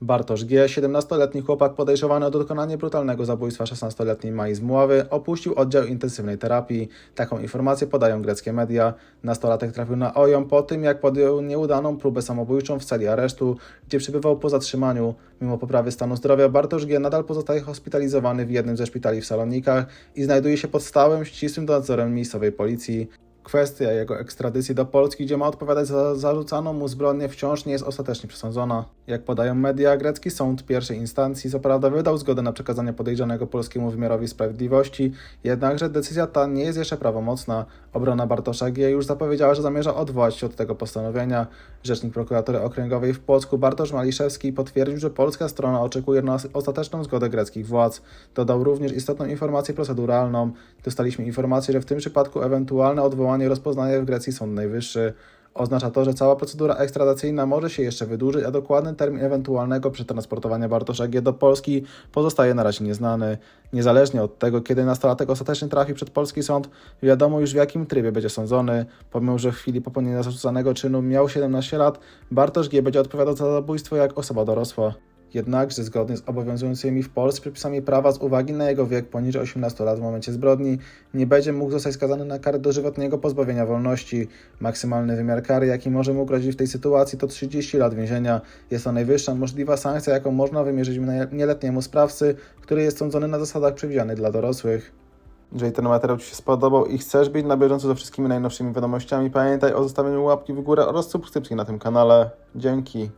Bartosz G., 17-letni chłopak podejrzewany o dokonanie brutalnego zabójstwa 16-letniej Mai z opuścił oddział intensywnej terapii. Taką informację podają greckie media. Nastolatek trafił na OJOM po tym, jak podjął nieudaną próbę samobójczą w celi aresztu, gdzie przebywał po zatrzymaniu. Mimo poprawy stanu zdrowia Bartosz G. nadal pozostaje hospitalizowany w jednym ze szpitali w Salonikach i znajduje się pod stałym, ścisłym nadzorem miejscowej policji. Kwestia jego ekstradycji do Polski, gdzie ma odpowiadać za zarzucaną mu zbrodnię, wciąż nie jest ostatecznie przesądzona. Jak podają media, grecki sąd pierwszej instancji co prawda wydał zgodę na przekazanie podejrzanego polskiemu wymiarowi sprawiedliwości, jednakże decyzja ta nie jest jeszcze prawomocna. Obrona Bartosza G. już zapowiedziała, że zamierza odwołać się od tego postanowienia. Rzecznik prokuratury okręgowej w Płocku Bartosz Maliszewski potwierdził, że polska strona oczekuje na ostateczną zgodę greckich władz. Dodał również istotną informację proceduralną. Dostaliśmy informację, że w tym przypadku ewentualne odwołanie rozpoznaje w Grecji Sąd Najwyższy. Oznacza to, że cała procedura ekstradacyjna może się jeszcze wydłużyć, a dokładny termin ewentualnego przetransportowania Bartosza G. do Polski pozostaje na razie nieznany. Niezależnie od tego, kiedy nastolatek ostatecznie trafi przed polski sąd, wiadomo już w jakim trybie będzie sądzony. Pomimo, że w chwili popełnienia zarzucanego czynu miał 17 lat, Bartosz G. będzie odpowiadał za zabójstwo jak osoba dorosła. Jednakże zgodnie z obowiązującymi w Polsce przepisami prawa z uwagi na jego wiek poniżej 18 lat w momencie zbrodni, nie będzie mógł zostać skazany na karę dożywotniego pozbawienia wolności. Maksymalny wymiar kary, jaki może mu grozić w tej sytuacji, to 30 lat więzienia. Jest to najwyższa możliwa sankcja, jaką można wymierzyć nieletniemu sprawcy, który jest sądzony na zasadach przewidzianych dla dorosłych. Jeżeli ten materiał Ci się spodobał i chcesz być na bieżąco ze wszystkimi najnowszymi wiadomościami, pamiętaj o zostawieniu łapki w górę oraz subskrypcji na tym kanale. Dzięki.